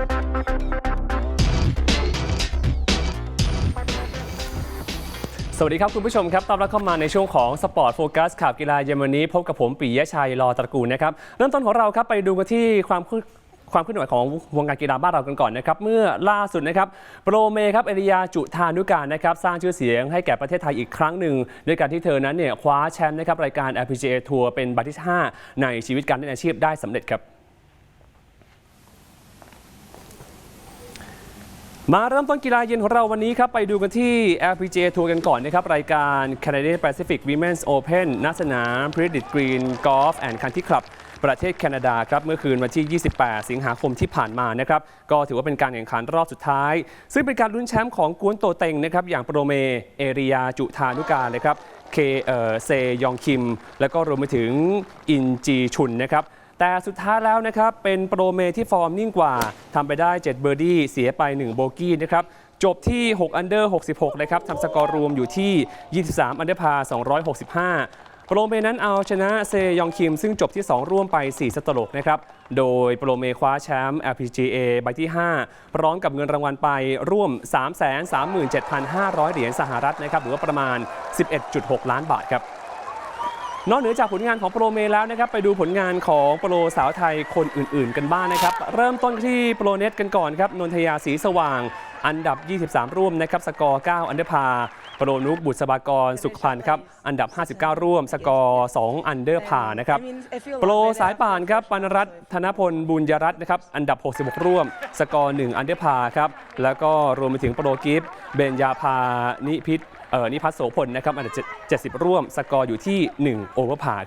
สวัสดีครับ คุณผู้ชมครับต้อนรับเข้ามาในช่วงของสปอร์ตโฟกัสข่าวกีฬาเย็นวันนี้ พบกับผมปิยะชัยรอตระกูลนะครับเริ่มต้นของเราครับไปดูกันที่ความคืความเคลื่อนไหวของวงการกีฬาบ้านเรากันก่อนนะครับ เมื่อล่าสุดนะครับโปรเมครับเอริยาจุธานุการนะครับสร้างชื่อเสียงให้แก่ประเทศไทยอีกครั้งหนึ่งด้วยการที่เธอนั้นเนี่ยคว้าแชมป์นะครับรายการ LPGA ทัวร์เป็นบัตรที่ 5 ในชีวิตการเล่นอาชีพได้สำเร็จครับ มาเริ่มต้นกีฬาเย็นของเราวันนี้ครับไปดูกันที่ LPGA ทัวร์กันก่อนนะครับ รายการ Canadian Pacific Women's Open ณสนาม p r e d i t Green Golf and Country Club ประเทศแคนาดาครับเมื่อคืนวันที่ 28 สิงหาคมที่ผ่านมานะครับก็ถือว่าเป็นการแข่งขันรอบสุดท้าย ซึ่งเป็นการลุ้นแชมป์ของกวนโตเต็งนะครับอย่างโปรเม เอริยาจุธานุการเลยครับเคเอเซยองคิม แล้วก็รวมไปถึงอินจีชุนนะครับ แต่สุดท้ายแล้วนะครับ เป็นโปรเมที่ฟอร์มนิ่งกว่าทำไปได้ 7 เบอร์ดี้เสียไป 1 โบกี้นะครับจบที่ 6 อันเดอร์ 66 นะครับทำสกอร์รวมอยู่ที่ 23 อันเดอร์พา 265 โปรเมนั้นเอาชนะเซยองคิม ซึ่งจบที่ 2 ร่วมไป 4 สตรกนะครับ โดยโปรเมคว้าแชมป์ LPGA ใบที่ 5 พร้อมกับเงินรางวัลไปร่วม 337,500 เหรียญสหรัฐนะครับ หรือว่าประมาณ 11.6 ล้านบาทครับ นอกเหนือจากผลงานของโปรเมแล้วนะครับ ไปดูผลงานของโปรสาวไทยคนอื่น ๆ กันบ้างนะครับ เริ่มต้นที่โปรเน็ตกันก่อนครับนนทยาศรีสว่าง อันดับ 23 ร่วมนะครับ สกอร์ 9 อันเดอร์พาโปรนุกบุษบากรสุขพันธ์ครับ อันดับ 59 ร่วม สกอร์ 2 อันเดอร์พานะครับ โปรสายป่านครับปานรัตน์ธนพลบุญยรัตน์นะครับ อันดับ 66 ร่วม สกอร์ 1 อันเดอร์พาครับ แล้วก็รวมไปถึงโปรกิฟต์เบญญาภานิพิษ นิพัฒโสพลนะครับอันดับ70 ร่วมสกอร์อยู่ที่ 1 โอเวอร์พาครับ